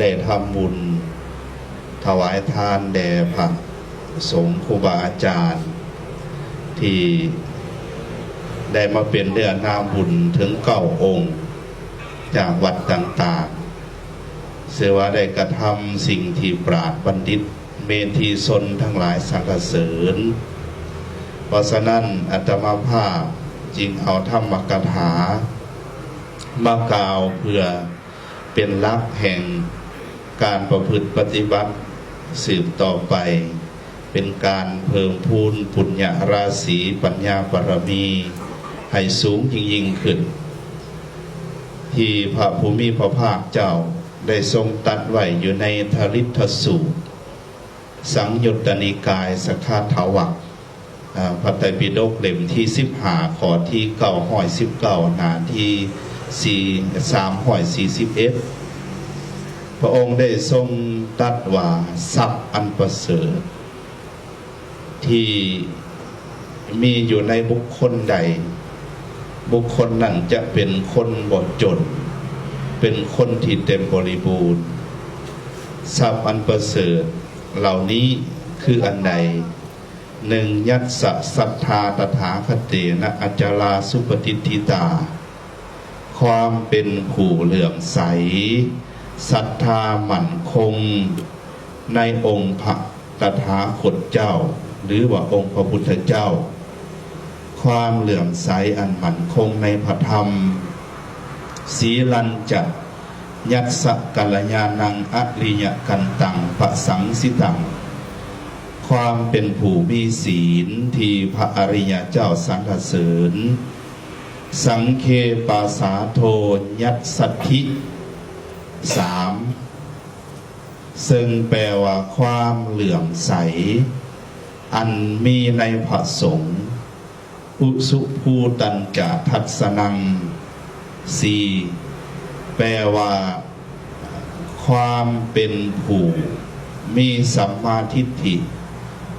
ได้ทำบุญ ถวายทานแด่พระสงฆ์ครูบาอาจารย์ ที่ได้มาเป็นเดือนนาบุญถึงเก้าองค์ จากวัดต่างๆ เสว่าได้กระทำสิ่งที่ปราดบัณฑิต เมธีสนทั้งหลายสังกเสริญเพราะฉะนั้นอัตมาภาพจึงเอาธรรมกถามากล่าวเพื่อเป็นลักแห่ง การประพฤติปฏิบัติสืบต่อไป เป็นการเพิ่มพูนปุญญาราศีปัญญาปรมี ให้สูงยิ่งยิ่งขึ้น ที่พระภูมิพระภาคเจ้าได้ทรงตัดไว้อยู่ในทริทสูตร สังยุตตนิกายสขาถาวักพระไตรปิฎกเล่มที่สิบหาขอที่เก้าห้อยสิบเก้าหนาที่สี่สามห้อยสี่สิบเอ็ด พระองค์ได้ทรงตัดว่าทรัพย์อันประเสริฐที่มีอยู่ในบุคคลใด บุคคลนั้นจะเป็นคนบดจน เป็นคนที่เต็มบริบูรณ์ทรัพย์อันประเสริฐเหล่านี้คืออันใดหนึ่งยัตสะศรัทธาตถาคเตนะอัจจาราสุปฏิทิตา ความเป็นผู้เหลื่อมใส ศรัทธาหมั่นคงในองค์พระตถาคตเจ้า หรือว่าองค์พระพุทธเจ้า ความเหลื่อมใสอันหมั่นคงในพระธรรมสีลันจะยัตสกัลยาณังอริยกันตังปะสังสิตัง ความเป็นผู้มีศีลที่พระอริยเจ้าสรรเสริญ สังเคปาสาโทยัตสัทธิ สามซึ่งแปลว่าความเหลื่อมใส อันมีในพระสงฆ์อุสุภูตันจะทัศนังสี่แปลว่า ความเป็นผู้ มีสัมมาทิฏฐิ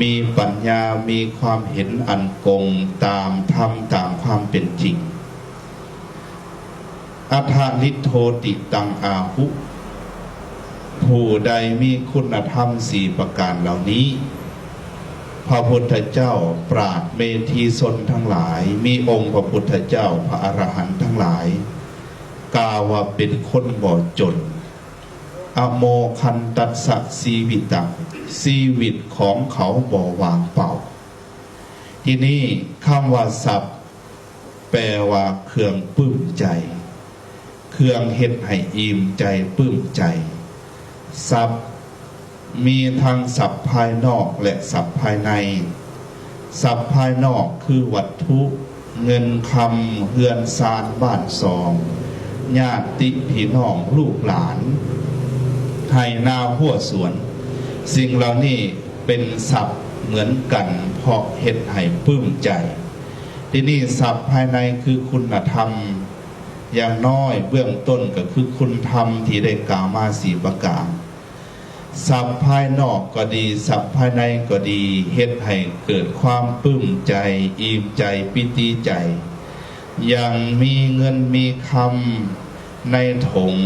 มีปัญญามีความเห็นอันกงตามธรรมตามความเป็นจริง อัฏฐนิโทติตังอาหุผู้ใดมีคุณธรรมสี่ประการเหล่านี้ พระพุทธเจ้าปราดเมธีสนทั้งหลาย มีองค์พระพุทธเจ้าพระอรหันต์ทั้งหลายก่าวว่าเป็นคนบ่จน อโมคันตัสสะชีวิตังชีวิตของเขาบ่วางเป่า ที่นี่คำว่าสับแปลว่าเครื่องปลื้มใจ เครื่องเฮ็ดให้อิ่มใจปลื้มใจสับมีทั้งสับภายนอกและสับภายใน สับภายนอกคือวัตถุเงินคำเฮือนซานบ้านซองญาติพี่น้องลูกหลานไทยนาหัวสวน สิ่งเหล่านี้เป็นศัพท์เหมือนกันเพราะเห็ดให้ปลื้มใจ ที่นี่ศัพภายในคือคุณธรรม อย่างน้อยเบื้องต้นก็คือคุณธรรมที่ได้กล่าวมาสี่ประการสัพท์ภายนอกก็ดี สัพภายในก็ดีเฮ็ดให้เกิดความปลื้มใจ อิ่มใจปิติใจ อย่างมีเงินมีคำในถง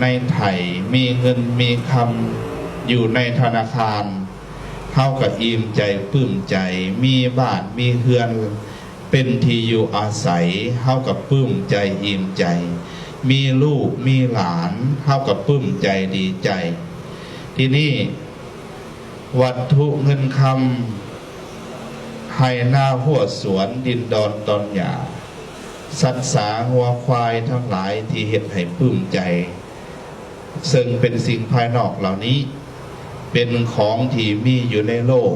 ในไถ่มีเงินมีคำอยู่ในธนาคารเท่ากับอิ่มใจปลื้มใจ มีบ้านมีเฮือน เป็นที่อยู่อาศัยเท่ากับปลื้มใจอิ่มใจ มีลูกมีหลานเท่ากับปลื้มใจดีใจ ที่นี่วัตถุเงินคำให้หน้าหัวสวนดินดอนตอนหยาสัตว์สาหัวควายทั้งหลายที่เห็นให้ปลื้มใจ ซึ่งเป็นสิ่งภายนอกเหล่านี้ เป็นของที่มีอยู่ในโลก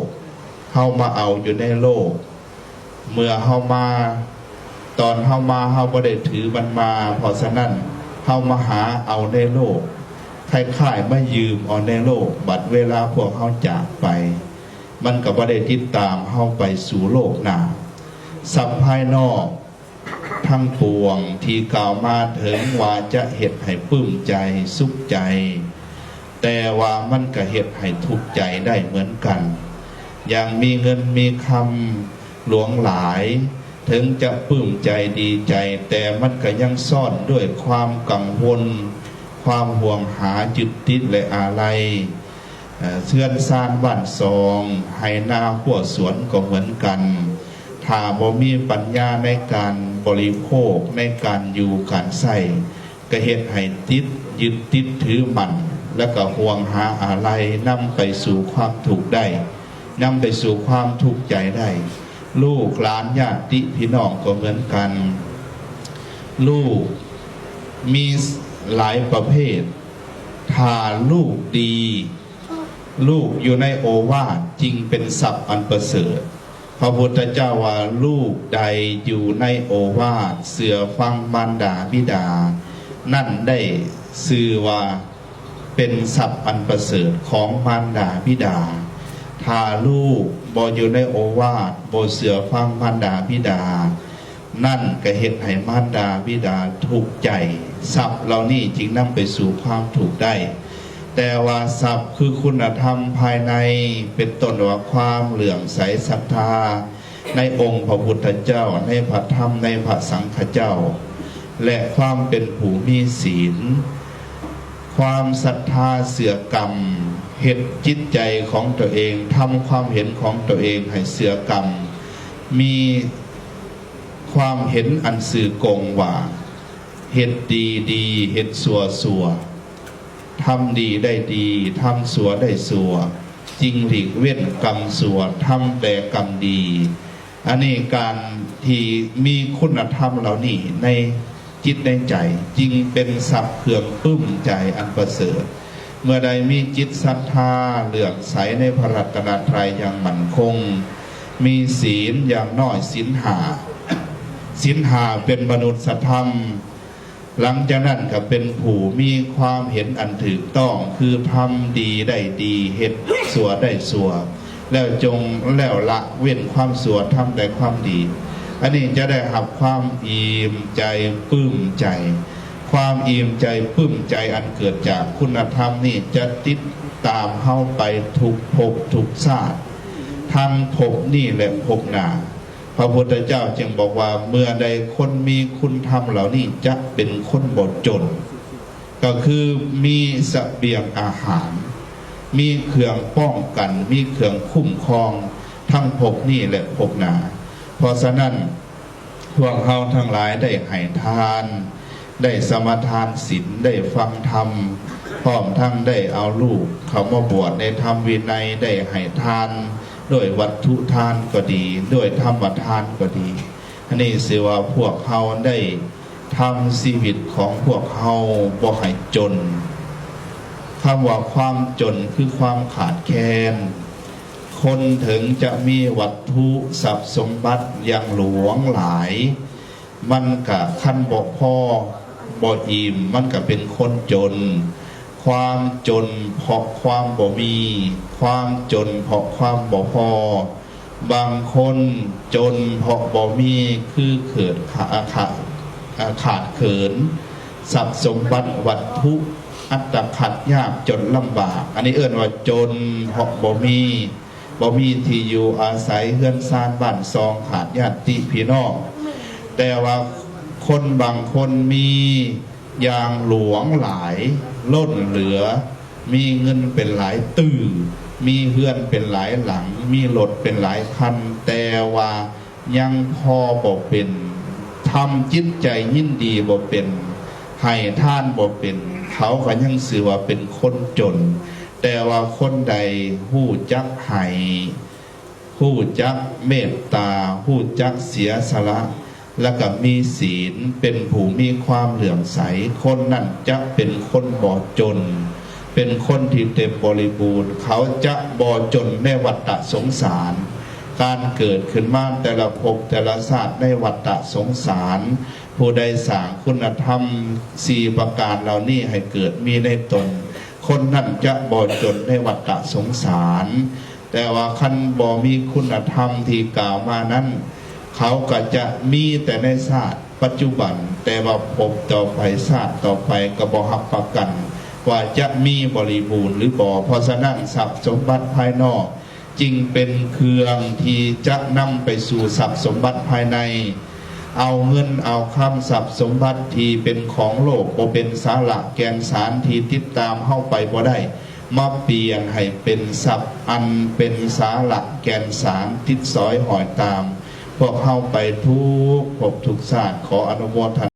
เข้ามาเอาอยู่ในโลก เมื่อเข้ามา ตอนเข้ามาเข้าบ่ได้ถือมันมาเพราะฉะนั้นเข้ามาหาเอาในโลกคล้ายๆมายืมเอาในโลก บัดเวลาพวกเขาจากไป มันก็บ่ได้ติดตามเข้าไปสู่โลกหน้าสัพภายนอกทั้งปวงที่กล่าวมาถึงว่าจะเหตุให้ปลื้มใจสุขใจ แต่ว่ามันก็เหตุให้ทุกข์ใจได้เหมือนกัน อย่างมีเงินมีคำ หลวงหลาย ถึงจะปลื้มใจดีใจ แต่มันก็ยังซ่อนด้วยความกังวล ความห่วงหาจุดติดและอะไรเอ่อเชื่อนซานบ้านซองไหนาหัวสวนก็เหมือนกัน ถ้าบ่มีปัญญาในการบริโภคในการอยู่การใส่ก็เฮ็ดให้ติดยึดติดถือมัน แล้วก็ห่วงหาอะไรนำไปสู่ความถูกได้นำไปสู่ความทุกข์ใจได้ ลูกหลานญาติพี่น้องก็เหมือนกัน ลูกมีหลายประเภท ถ้าลูกดี ลูกอยู่ในโอวาทจริงเป็นศัพท์อันประเสริฐพระพุทธเจ้าว่าลูกใดอยู่ในโอวาทเสือฟังมารดาบิดา นั่นได้สื่อว่าเป็นศัพท์อันประเสริฐของมารดาบิดา ถ้าลูกบออยู่ในโอวาทบเสือฟังมารดาบิดา นั่นก็เห็นให้มารดาบิดาถูกใจศัพท์เหล่านี้จึงนำไปสู่ความถูกได้ แต่ว่าศัพท์คือคุณธรรมภายในเป็นต้นว่าความเหลื่อมใสศรัทธา ในองค์พระพุทธเจ้าในพระธรรมในพระสังฆเจ้า และความเป็นผู้มีศีล ความศรัทธาเสื่อกรรมเหตุจิตใจของตัวเองทำความเห็นของตัวเองให้เสื่อกรรม มีความเห็นอันสื่อกงว่าเหตุดีดีเหตุสัวสัวทำดีได้ดีทำสัวได้สัวจริงหลีกเว้นกรรมสัวทำแต่กรรมดี อันนี้การที่มีคุณธรรมเหล่านี้ใน จิตในใจจริงเป็นสัพย์เครื่องปื้มใจอันประเสริฐ เมื่อใดมีจิตศรัทธาเหลื่อมใสในพระรัตนตรัยอย่างมั่นคง มีศีลอย่างน้อยศีลหาศีลหาเป็นมนุษยธรรม หลังจากนั้นก็เป็นผู้มีความเห็นอันถูกต้องคือทำดีได้ดีเห็ดสัวได้สัวแล้วจงแล้วละเว้นความสัวทำแต่ความดี อันนี้จะได้หับความอิ่มใจปลื้มใจ ความอิ่มใจปลื้มใจอันเกิดจากคุณธรรมนี่จะติดตามเข้าไปทุกภพทุกชาติทั้งภพนี่และภพหนาพระพุทธเจ้าจึงบอกว่าเมื่อใดคนมีคุณธรรมเหล่านี้จะเป็นคนบดจน ก็คือมีสเสบียงอาหาร มีเครื่องป้องกัน มีเครื่องคุ้มครอง ทั้งภพนี่และภพหนา เพราะฉะนั้นพวกเราทั้งหลายได้ให้ทาน ได้สมทานศีลได้ฟังธรรมพร้อมทั้งได้เอาลูก เขามาบวชในธรรมวินัยได้ให้ทาน ด้วยวัตถุทานก็ดี ด้วยธรรมทานก็ดีอันนี้สิว่าพวกเขาได้ทำชีวิตของพวกเขาบ่ให้จนคำว่าความจนคือความขาดแคลน คนถึงจะมีวัตถุทรัพย์สมบัติอย่างหลวงหลาย มันกะขั้นบอกพ่อบออิ่มมันก็เป็นคนจน ความจนเพราะความบ่มี ความจนเพราะความบ่พอบางคนจนเพราะบ่มีคือเกิดขาขาขาดเขินทรัพย์สมบัติวัตถุอัตขัดยากจนลำบาก อันนี้เอื้อนว่าจนเพราะบ่มี บ่มีที่อยู่อาศัยเฮือนซานบ้านซองขาดญาติพี่น้องแต่ว่าคนบางคนมีอย่างหลวงหลายล้นเหลือ มีเงินเป็นหลายตื่อมีเฮือนเป็นหลายหลัง มีรถเป็นหลายคัน แต่ว่ายังพอบอกเป็นทำจิตใจยินดีบ่เป็นให้ท่านบ่เป็น เขาก็ยังสื่อว่าเป็นคนจน แต่ว่าคนใดหู้จักให้ผู้จักเมตตาผู้จักเสียสละ และกับมีศีลเป็นผู้มีความเหลื่อมใส คนนั่นจะเป็นคนบ่จน เป็นคนที่เต็มบริบูรณ์ เขาจะบ่จนในวัฏสงสาร การเกิดขึ้นมาแต่ละภพแต่ละชาสติในวัฏสงสาร ผู้ใดสร้างคุณธรรมสี่ประการเหล่านี้ให้เกิดมีในตน คนนั้นจะบ่จนในวัฏสงสาร แต่ว่าคันบ่มีคุณธรรมที่กล่าวมานั้น เขาก็จะมีแต่ในศาตร์ปัจจุบัน แต่ว่าพบต่อไปศาตร์ต่อไปก็บ่หับประกัน ว่าจะมีบริบูรณ์หรือบ่เพราะฉะนั้นทรัพย์สมบัติภายนอกจึงเป็นเครื่องที่จะนำไปสู่ทรัพย์สมบัติภายใน เอาเงินเอาคำสับสมบัติทีเป็นของโลกโอเป็นสาระแกนสารทีติดตามเข้าไปบ่ได้ มาเปลี่ยนให้เป็นสับอันเป็นสาระแกนสารทิดซอยหอยตาม พวกเข้าไปทุกภพทุกศาสตร์ขออนุโมทนา